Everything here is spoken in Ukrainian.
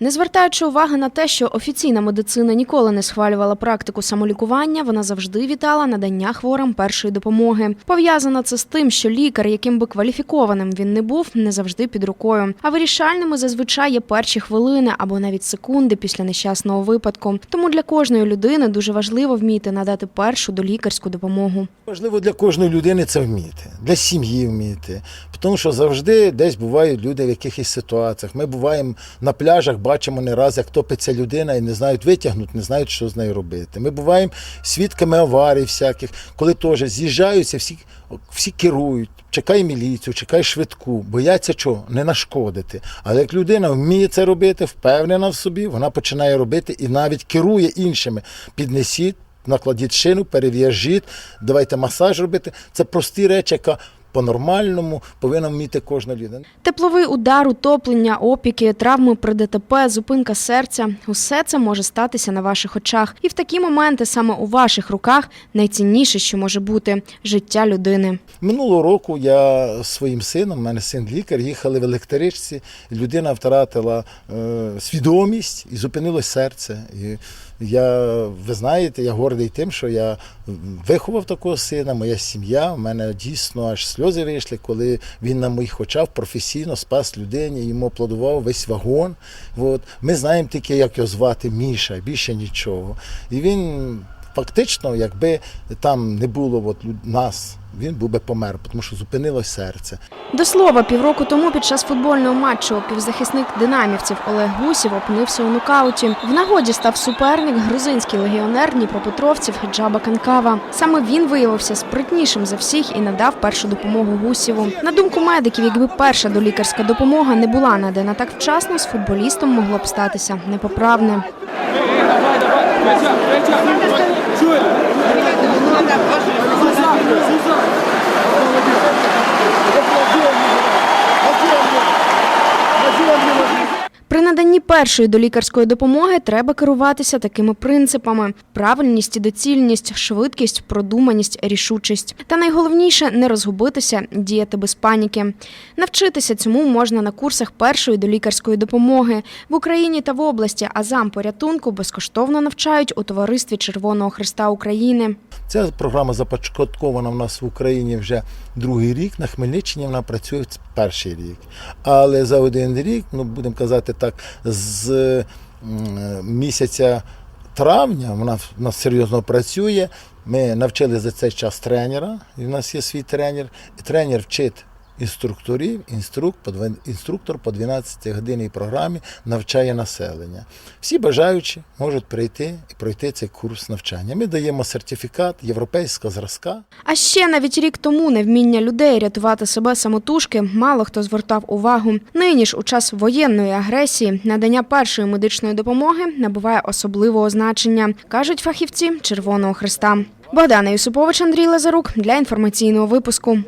Не звертаючи уваги на те, що офіційна медицина ніколи не схвалювала практику самолікування, вона завжди вітала надання хворим першої допомоги. Пов'язано це з тим, що лікар, яким би кваліфікованим він не був, не завжди під рукою. А вирішальними зазвичай є перші хвилини або навіть секунди після нещасного випадку. Тому для кожної людини дуже важливо вміти надати першу долікарську допомогу. Важливо для кожної людини це вміти, для сім'ї вміти. Тому що завжди десь бувають люди в якихось ситуаціях. Ми буваємо на пляжах, бачимо не раз, як топиться людина і не знають витягнути, не знають, що з нею робити. Ми буваємо свідками аварій всяких, коли теж з'їжджаються, всі, всі керують. Чекай міліцію, чекай швидку, бояться чого? Не нашкодити. Але як людина вміє це робити, впевнена в собі, вона починає робити і навіть керує іншими. Піднесіть, накладіть шину, перев'яжіть, давайте масаж робити. Це прості речі, яка по-нормальному повинна вміти кожна людина. Тепловий удар, утоплення, опіки, травми при ДТП, зупинка серця усе це може статися на ваших очах. І в такі моменти саме у ваших руках найцінніше, що може бути життя людини. Минулого року я з своїм сином, у мене син лікар, їхали в електричці, людина втратила е, свідомість і зупинилось серце. І я, ви знаєте, я гордий тим, що я виховав такого сина, моя сім'я. У мене дійсно аж сльози вийшли, коли він на моїх очах професійно спас людині, йому аплодував весь вагон. От. Ми знаємо тільки, як його звати Міша, більше нічого. І він фактично, якби там не було от, нас, він був би помер, тому що зупинилось серце. До слова, півроку тому під час футбольного матчу півзахисник динамівців Олег Гусів опинився у нокауті. В нагоді став суперник грузинський легіонер Дніпропетровців Джаба Канкава. Саме він виявився спритнішим за всіх і надав першу допомогу Гусєву. На думку медиків, якби перша долікарська допомога не була надана так вчасно, з футболістом могло б статися непоправне. Welcher? Welcher? Schule. При наданні першої долікарської допомоги треба керуватися такими принципами: правильність і доцільність, швидкість, продуманість, рішучість. Та найголовніше не розгубитися, діяти без паніки. Навчитися цьому можна на курсах першої долікарської допомоги в Україні та в області. А зам порятунку безкоштовно навчають у товаристві Червоного Христа України. Ця програма започаткована в нас в Україні вже другий рік. На Хмельниччині вона працює перший рік. Але за один рік, ну будемо казати так, з місяця травня вона нас серйозно працює. Ми навчили за цей час тренера, і в нас є свій тренер. І тренер вчить інструкторів, інструктор по 12 годинній програмі навчає населення. Всі бажаючі можуть прийти і пройти цей курс навчання. Ми даємо сертифікат європейського зразка. А ще навіть рік тому невміння людей рятувати себе самотужки мало хто звертав увагу. Нині ж у час воєнної агресії надання першої медичної допомоги набуває особливого значення, кажуть фахівці Червоного Христа. Богдана Юсупович, Андрій Лазарук для інформаційного випуску.